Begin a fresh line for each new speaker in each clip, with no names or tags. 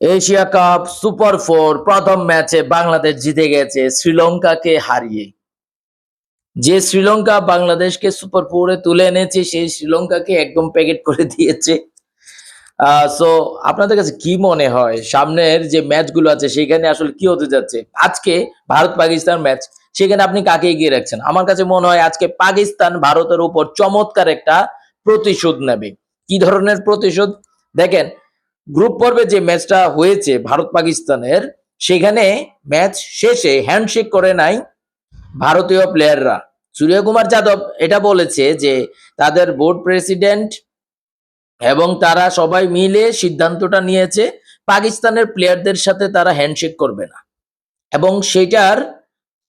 Asia cup, super four, প্রথম ম্যাচে বাংলাদেশ জিতে গেছে শ্রীলঙ্কাকে হারিয়ে। যে শ্রীলঙ্কা বাংলাদেশকে সুপার ফোরে তুলে এনেছে সেই শ্রীলঙ্কাকে একদম প্যাকেট করে দিয়েছে। সো আপনাদের কাছে কি মনে হয়? সামনের যে ম্যাচগুলো আছে, সেখানে আসলে কি হতে যাচ্ছে? আজকে ভারত পাকিস্তান ম্যাচ, সেখানে আপনি কাকে এগিয়ে রাখছেন? আমার কাছে মনে হয় আজকে পাকিস্তান ভারতের উপর চমৎকার একটা প্রতিশোধ নেবে। কি ধরনের প্রতিশোধ? দেখেন গ্রুপ পর্বে যে ম্যাচটা হয়েছে ভারত পাকিস্তানের, সেখানে ম্যাচ শেষে হ্যান্ডশেক করে নাই ভারতীয় প্লেয়াররা সূর্যকুমার যাদব এটা বলেছে যে তাদের বোর্ড প্রেসিডেন্ট এবং তারা সবাই মিলে সিদ্ধান্তটা নিয়েছে পাকিস্তানের প্লেয়ারদের সাথে তারা হ্যান্ডশেক করবে না। এবং সেটার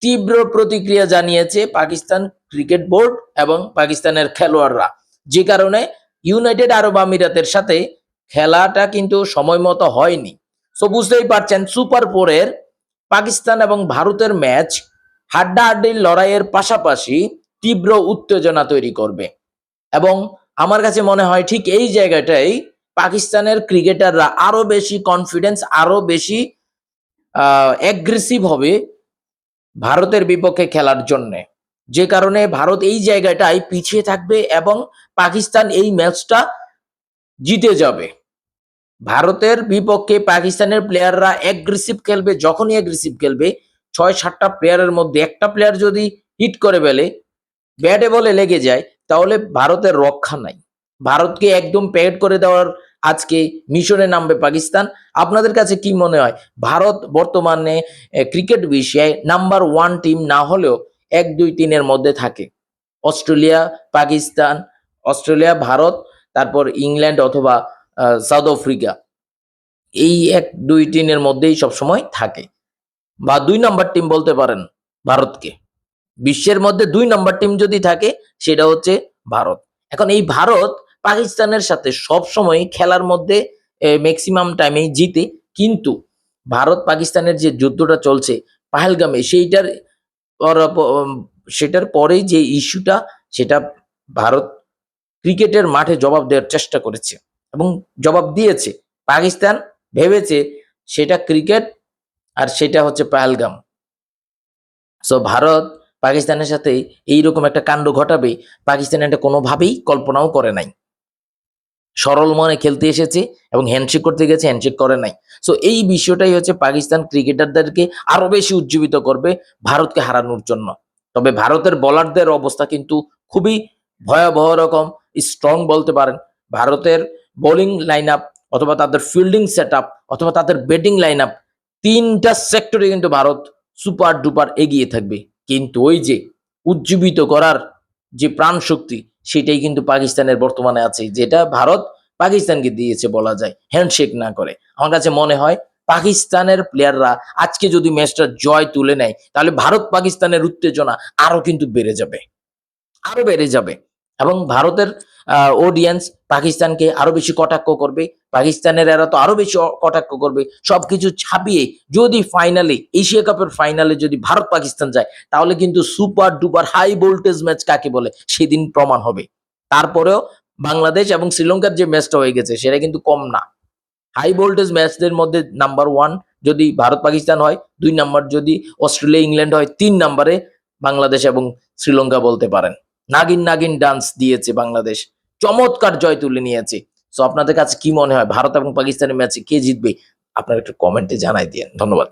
তীব্র প্রতিক্রিয়া জানিয়েছে পাকিস্তান ক্রিকেট বোর্ড এবং পাকিস্তানের খেলোয়াড়রা। যে কারণে ইউনাইটেড আরব আমিরাতের সাথে খেলাটা কিন্তু সময় মতো হয়নি। তো বুঝতেই পারছেন সুপার ফোরের পাকিস্তান এবং ভারতের ম্যাচ হাড্ডাহাড্ডির লড়াইয়ের পাশাপাশি তীব্র উত্তেজনা তৈরি করবে। এবং আমার কাছে মনে হয় ঠিক এই জায়গাটাই পাকিস্তানের ক্রিকেটাররা আরও বেশি কনফিডেন্স আরও বেশি অ্যাগ্রেসিভ হবে ভারতের বিপক্ষে খেলার জন্য। যে কারণে ভারত এই জায়গাটায় পিছিয়ে থাকবে এবং পাকিস্তান এই ম্যাচটা জিতে যাবে। ভারতের বিপক্ষে পাকিস্তানের প্লেয়াররা অ্যাগ্রেসিভ খেলবে, যখনই অ্যাগ্রেসিভ খেলবে, ছয়, সাতটা প্লেয়ারের মধ্যে একটা প্লেয়ার যদি হিট করে ফেলে ব্যাটে বলে লেগে যায়, তাহলে ভারতের রক্ষা নাই। ভারতকে একদম প্যাকেট করে দেওয়ার আজকে মিশনে নামবে পাকিস্তান। আপনাদের কাছে কি মনে হয়? ভারত বর্তমানে ক্রিকেট বিষয়ে নাম্বার ওয়ান টিম না হলেও এক, দুই, তিনের মধ্যে থাকে। অস্ট্রেলিয়া, পাকিস্তান, অস্ট্রেলিয়া, ভারত, তারপর ইংল্যান্ড অথবা সাউথ আফ্রিকা। এই এক, দুই টিনের মধ্যেই সবসময় থাকে। বা দুই নাম্বার টিম বলতে পারেন ভারতকে। বিশ্বের মধ্যে দুই নাম্বার টিম যদি থাকে, সেটা হচ্ছে ভারত। এখন এই ভারত পাকিস্তানের সাথে সব সময় খেলার মধ্যে ম্যাক্সিমাম টাইমেই জিতে। কিন্তু ভারত পাকিস্তানের যে যুদ্ধটা চলছে, পাহেলগামে, সেইটার পর- সেটার পরেই যে ইস্যুটা সেটা ভারত ক্রিকেটের মাঠে জবাব দেওয়ার চেষ্টা করেছে। এবং জবাব দিয়েছে। পাকিস্তান ভেবেছে সেটা ক্রিকেট আর সেটা হচ্ছে পাহেলগাম। সো ভারত পাকিস্তানের সাথে এইরকম একটা কাণ্ড ঘটাবে, পাকিস্তান এটা কোনোভাবেই কল্পনাও করে নাই। সরল মনে খেলতে এসেছে এবং হ্যান্ডশেক করতে গেছে হ্যান্ডশেক করে নাই। সো এই বিষয়টাই হচ্ছে পাকিস্তান ক্রিকেটারদেরকে আরও বেশি উজ্জীবিত করবে ভারতকে হারানোর জন্য। তবে ভারতের বোলারদের অবস্থা কিন্তু খুবই ভয়াবহ রকম। স্ট্রং বলতে পারেন, ভারতের বোলিং লাইন আপ অথবা তাদের ফিল্ডিং সেট আপ অথবা তাদের ব্যাটিং লাইন আপ তিনটা সেক্টরে কিন্তু ভারত সুপার ডুপার এগিয়ে থাকবে। কিন্তু ওই যে উজ্জীবিত করার যে প্রাণ শক্তি, সেটাই কিন্তু পাকিস্তানের বর্তমানে আছে, যেটা ভারত পাকিস্তানকে দিয়েছে বলা যায় হ্যান্ডশেক না করে। আমার কাছে মনে হয় পাকিস্তানের প্লেয়াররা আজকে যদি ম্যাচটা জয় তুলে নেয়, তাহলে ভারত পাকিস্তানের উত্তেজনা আরও কিন্তু বেড়ে যাবে। আরও বেড়ে যাবে। এবং ভারতের অডিয়েন্স পাকিস্তানকে আরও বেশি কটাক্ষ করবে, পাকিস্তানের এরা তো আরও বেশি কটাক্ষ করবে, সবকিছু ছাপিয়ে যদি ফাইনালে এশিয়া কাপের ফাইনালে যদি ভারত পাকিস্তান যায়, তাহলে কিন্তু super duper high voltage match কাকে বলে? সেদিন প্রমাণ হবে। তারপরেও বাংলাদেশ এবং শ্রীলঙ্কার যে ম্যাচটা হয়ে গেছে, সেটা কিন্তু কম না। হাই ভোল্টেজ ম্যাচদের মধ্যে নাম্বার ওয়ান যদি ভারত পাকিস্তান হয়, দুই নাম্বার যদি অস্ট্রেলিয়া, ইংল্যান্ড হয়, তিন নাম্বারে বাংলাদেশ এবং শ্রীলঙ্কা বলতে পারেন। নাগিন নাগিন ডান্স দিয়েছে বাংলাদেশ। চমৎকার জয় তুলে নিয়েছে। সো আপনাদের কাছে কি মনে হয়? ভারত এবং পাকিস্তানের ম্যাচে কে জিতবে? আপনারা একটু কমেন্টে জানাই দিয়ে ধন্যবাদ।